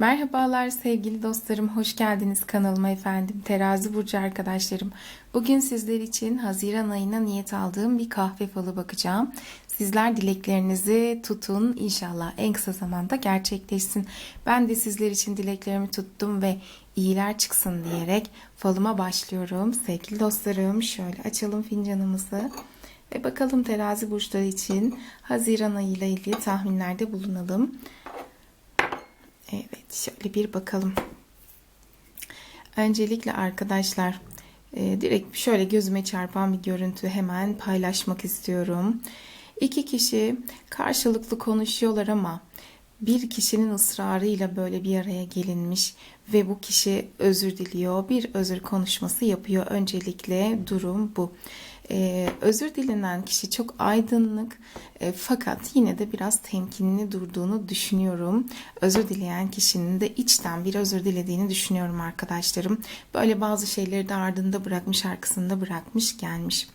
Merhabalar sevgili dostlarım, hoş geldiniz kanalıma efendim. Terazi Burcu arkadaşlarım. Bugün sizler için Haziran ayına niyet aldığım bir kahve falı bakacağım. Sizler dileklerinizi tutun inşallah en kısa zamanda gerçekleşsin. Ben de sizler için dileklerimi tuttum ve iyiler çıksın diyerek falıma başlıyorum. Sevgili dostlarım şöyle açalım fincanımızı. Ve bakalım terazi burçları için Haziran ayı ile ilgili tahminlerde bulunalım. Evet şöyle bir bakalım. Öncelikle arkadaşlar e, direkt şöyle gözüme çarpan bir görüntü hemen paylaşmak istiyorum. İki kişi karşılıklı konuşuyorlar ama bir kişinin ısrarıyla böyle bir araya gelinmiş ve bu kişi özür diliyor. Bir özür konuşması yapıyor. Öncelikle durum bu. Ee, özür dilenen kişi çok aydınlık e, fakat yine de biraz temkinli durduğunu düşünüyorum. Özür dileyen kişinin de içten bir özür dilediğini düşünüyorum arkadaşlarım. Böyle bazı şeyleri de ardında bırakmış, arkasında bırakmış, gelmiş.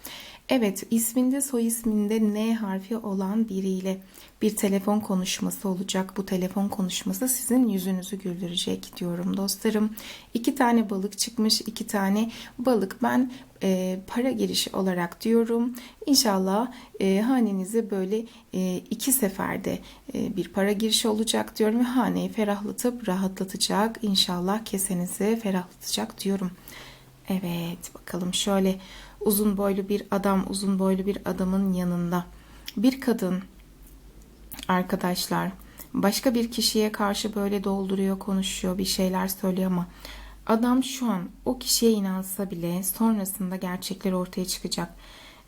Evet, isminde soy isminde N harfi olan biriyle bir telefon konuşması olacak. Bu telefon konuşması sizin yüzünüzü güldürecek diyorum dostlarım. İki tane balık çıkmış, iki tane balık. Ben e, para girişi olarak diyorum. İnşallah e, hanenize böyle e, iki seferde e, bir para girişi olacak diyorum ve haneyi ferahlatıp rahatlatacak. İnşallah kesenizi ferahlatacak diyorum. Evet bakalım şöyle uzun boylu bir adam uzun boylu bir adamın yanında bir kadın arkadaşlar başka bir kişiye karşı böyle dolduruyor konuşuyor bir şeyler söylüyor ama adam şu an o kişiye inansa bile sonrasında gerçekler ortaya çıkacak.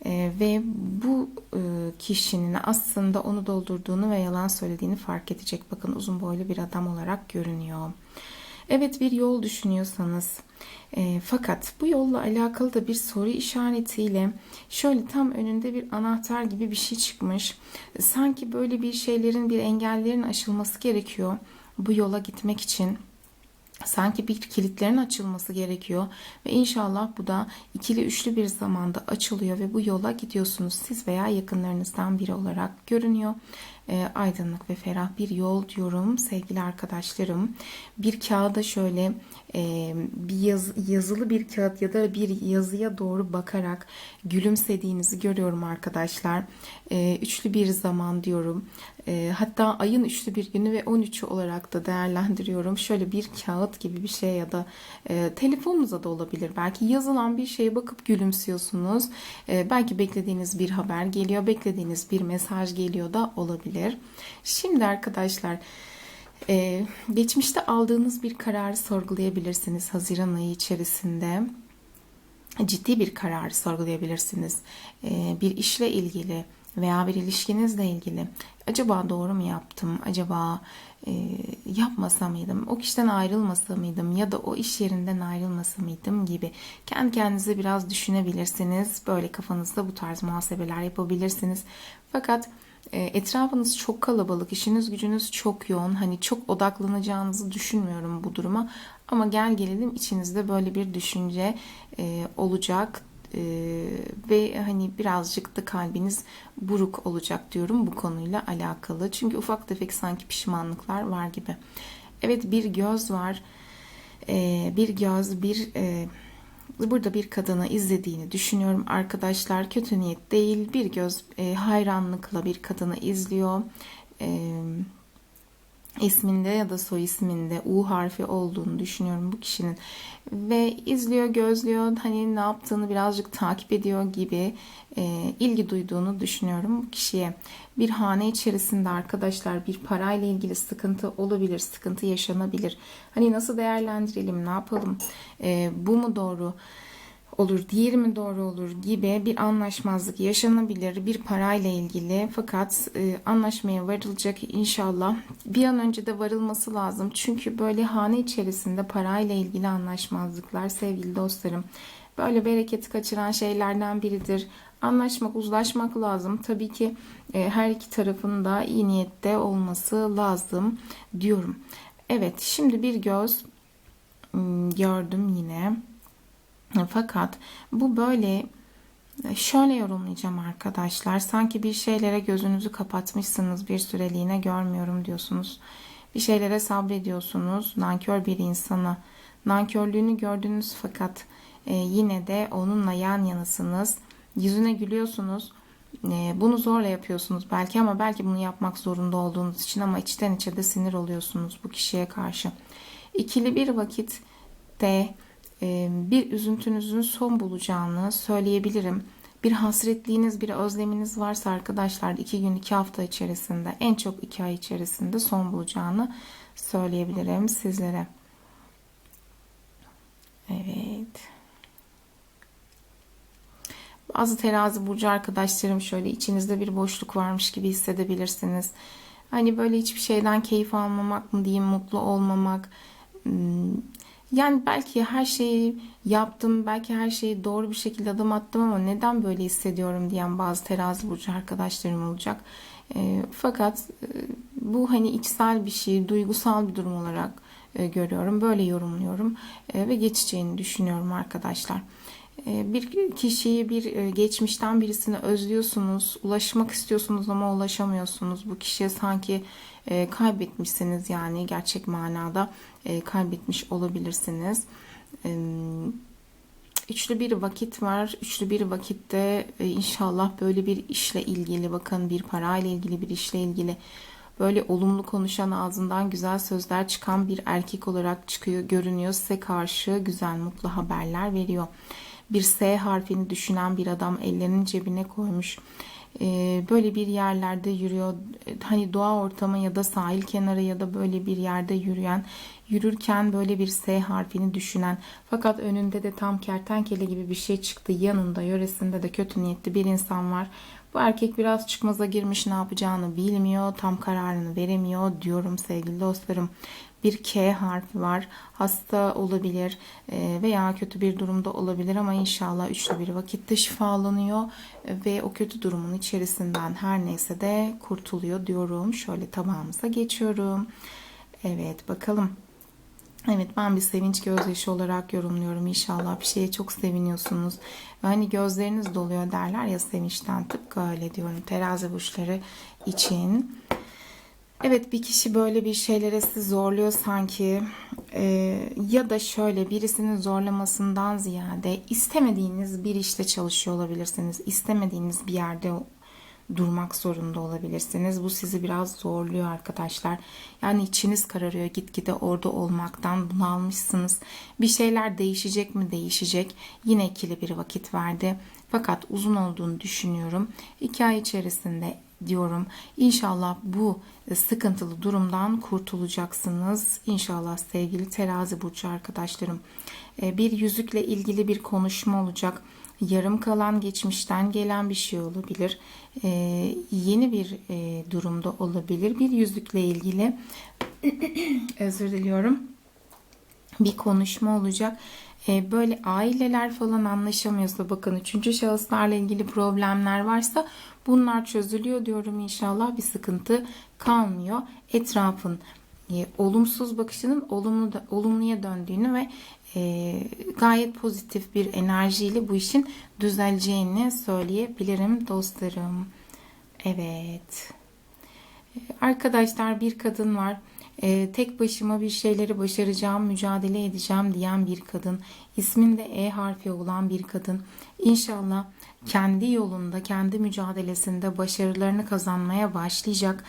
Ee, ve bu e, kişinin aslında onu doldurduğunu ve yalan söylediğini fark edecek. Bakın uzun boylu bir adam olarak görünüyor. Evet bir yol düşünüyorsanız e, fakat bu yolla alakalı da bir soru işaretiyle şöyle tam önünde bir anahtar gibi bir şey çıkmış. Sanki böyle bir şeylerin bir engellerin aşılması gerekiyor bu yola gitmek için sanki bir kilitlerin açılması gerekiyor ve inşallah bu da ikili üçlü bir zamanda açılıyor ve bu yola gidiyorsunuz siz veya yakınlarınızdan biri olarak görünüyor. E, aydınlık ve ferah bir yol diyorum sevgili arkadaşlarım. Bir kağıda şöyle e, bir yaz, yazılı bir kağıt ya da bir yazıya doğru bakarak gülümsediğinizi görüyorum arkadaşlar. E, üçlü bir zaman diyorum. E, hatta ayın üçlü bir günü ve 13'ü olarak da değerlendiriyorum. Şöyle bir kağıt gibi bir şey ya da e, telefonunuza da olabilir. Belki yazılan bir şeye bakıp gülümsüyorsunuz. E, belki beklediğiniz bir haber geliyor, beklediğiniz bir mesaj geliyor da olabilir. Şimdi arkadaşlar ee, geçmişte aldığınız bir kararı sorgulayabilirsiniz Haziran ayı içerisinde. Ciddi bir kararı sorgulayabilirsiniz. Ee, bir işle ilgili veya bir ilişkinizle ilgili. Acaba doğru mu yaptım? Acaba e, yapmasa mıydım? O kişiden ayrılmasa mıydım? Ya da o iş yerinden ayrılmasa mıydım gibi. Kendi kendinize biraz düşünebilirsiniz. Böyle kafanızda bu tarz muhasebeler yapabilirsiniz. Fakat e, etrafınız çok kalabalık, işiniz gücünüz çok yoğun. Hani çok odaklanacağınızı düşünmüyorum bu duruma. Ama gel gelelim içinizde böyle bir düşünce e, olacak e, ve hani birazcık da kalbiniz buruk olacak diyorum bu konuyla alakalı. Çünkü ufak tefek sanki pişmanlıklar var gibi. Evet bir göz var. bir göz, bir burada bir kadını izlediğini düşünüyorum arkadaşlar. Kötü niyet değil bir göz e, hayranlıkla bir kadını izliyor. E, isminde ya da soy isminde U harfi olduğunu düşünüyorum bu kişinin. Ve izliyor gözlüyor hani ne yaptığını birazcık takip ediyor gibi e, ilgi duyduğunu düşünüyorum bu kişiye. Bir hane içerisinde arkadaşlar bir parayla ilgili sıkıntı olabilir sıkıntı yaşanabilir. Hani nasıl değerlendirelim ne yapalım e, bu mu doğru olur, diğeri mi doğru olur gibi bir anlaşmazlık yaşanabilir bir parayla ilgili. Fakat e, anlaşmaya varılacak inşallah. Bir an önce de varılması lazım. Çünkü böyle hane içerisinde parayla ilgili anlaşmazlıklar sevgili dostlarım. Böyle bereketi kaçıran şeylerden biridir. Anlaşmak, uzlaşmak lazım. Tabii ki e, her iki tarafın da iyi niyette olması lazım diyorum. Evet, şimdi bir göz hmm, gördüm yine. Fakat bu böyle şöyle yorumlayacağım arkadaşlar. Sanki bir şeylere gözünüzü kapatmışsınız bir süreliğine görmüyorum diyorsunuz. Bir şeylere sabrediyorsunuz. Nankör bir insana. Nankörlüğünü gördünüz fakat e, yine de onunla yan yanasınız. Yüzüne gülüyorsunuz. E, bunu zorla yapıyorsunuz belki ama belki bunu yapmak zorunda olduğunuz için ama içten içe de sinir oluyorsunuz bu kişiye karşı. İkili bir vakitte e, bir üzüntünüzün son bulacağını söyleyebilirim. Bir hasretliğiniz, bir özleminiz varsa arkadaşlar iki gün, iki hafta içerisinde, en çok iki ay içerisinde son bulacağını söyleyebilirim sizlere. Evet. Bazı terazi burcu arkadaşlarım şöyle içinizde bir boşluk varmış gibi hissedebilirsiniz. Hani böyle hiçbir şeyden keyif almamak mı diyeyim, mutlu olmamak. Yani belki her şeyi yaptım, belki her şeyi doğru bir şekilde adım attım ama neden böyle hissediyorum diyen bazı terazi burcu arkadaşlarım olacak. E, fakat e, bu hani içsel bir şey, duygusal bir durum olarak e, görüyorum. Böyle yorumluyorum e, ve geçeceğini düşünüyorum arkadaşlar. E, bir kişiyi bir e, geçmişten birisini özlüyorsunuz, ulaşmak istiyorsunuz ama ulaşamıyorsunuz. Bu kişiye sanki e, kaybetmişsiniz yani gerçek manada e, kaybetmiş olabilirsiniz. Üçlü bir vakit var. Üçlü bir vakitte inşallah böyle bir işle ilgili bakın bir parayla ilgili bir işle ilgili böyle olumlu konuşan ağzından güzel sözler çıkan bir erkek olarak çıkıyor görünüyor size karşı güzel mutlu haberler veriyor. Bir S harfini düşünen bir adam ellerinin cebine koymuş. E, böyle bir yerlerde yürüyor. Hani doğa ortamı ya da sahil kenarı ya da böyle bir yerde yürüyen, yürürken böyle bir S harfini düşünen fakat önünde de tam kertenkele gibi bir şey çıktı. Yanında, yöresinde de kötü niyetli bir insan var. Bu erkek biraz çıkmaza girmiş ne yapacağını bilmiyor. Tam kararını veremiyor diyorum sevgili dostlarım. Bir K harfi var. Hasta olabilir e, veya kötü bir durumda olabilir ama inşallah üçlü bir vakitte şifalanıyor ve o kötü durumun içerisinden her neyse de kurtuluyor diyorum. Şöyle tabağımıza geçiyorum. Evet bakalım. Evet ben bir sevinç gözyaşı olarak yorumluyorum. İnşallah bir şeye çok seviniyorsunuz. Hani gözleriniz doluyor derler ya sevinçten. Tıpkı öyle diyorum terazi burçları için. Evet bir kişi böyle bir şeylere sizi zorluyor sanki Ee, ya da şöyle birisinin zorlamasından ziyade istemediğiniz bir işte çalışıyor olabilirsiniz. İstemediğiniz bir yerde durmak zorunda olabilirsiniz. Bu sizi biraz zorluyor arkadaşlar. Yani içiniz kararıyor gitgide orada olmaktan bunalmışsınız. Bir şeyler değişecek mi değişecek. Yine ikili bir vakit verdi. Fakat uzun olduğunu düşünüyorum. İki ay içerisinde diyorum. İnşallah bu sıkıntılı durumdan kurtulacaksınız. İnşallah sevgili terazi burcu arkadaşlarım. Ee, bir yüzükle ilgili bir konuşma olacak. Yarım kalan geçmişten gelen bir şey olabilir. Ee, yeni bir e, durumda olabilir. Bir yüzükle ilgili özür diliyorum. Bir konuşma olacak Ee, böyle aileler falan anlaşamıyorsa bakın üçüncü şahıslarla ilgili problemler varsa bunlar çözülüyor diyorum inşallah bir sıkıntı kalmıyor. Etrafın e, olumsuz bakışının olumlu olumluya döndüğünü ve e, gayet pozitif bir enerjiyle bu işin düzeleceğini söyleyebilirim dostlarım. Evet. Arkadaşlar bir kadın var. E, tek başıma bir şeyleri başaracağım, mücadele edeceğim diyen bir kadın. İsminde E harfi olan bir kadın. İnşallah kendi yolunda, kendi mücadelesinde başarılarını kazanmaya başlayacak.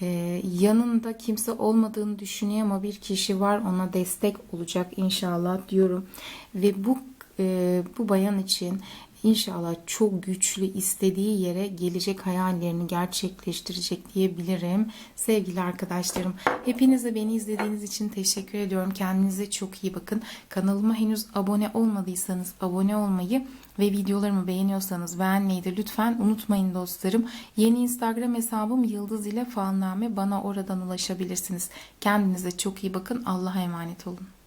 Ee, yanında kimse olmadığını düşünüyor ama bir kişi var ona destek olacak inşallah diyorum ve bu e, bu bayan için İnşallah çok güçlü istediği yere gelecek hayallerini gerçekleştirecek diyebilirim. Sevgili arkadaşlarım, hepinize beni izlediğiniz için teşekkür ediyorum. Kendinize çok iyi bakın. Kanalıma henüz abone olmadıysanız abone olmayı ve videolarımı beğeniyorsanız beğenmeyi de lütfen unutmayın dostlarım. Yeni Instagram hesabım Yıldız ile Falname bana oradan ulaşabilirsiniz. Kendinize çok iyi bakın. Allah'a emanet olun.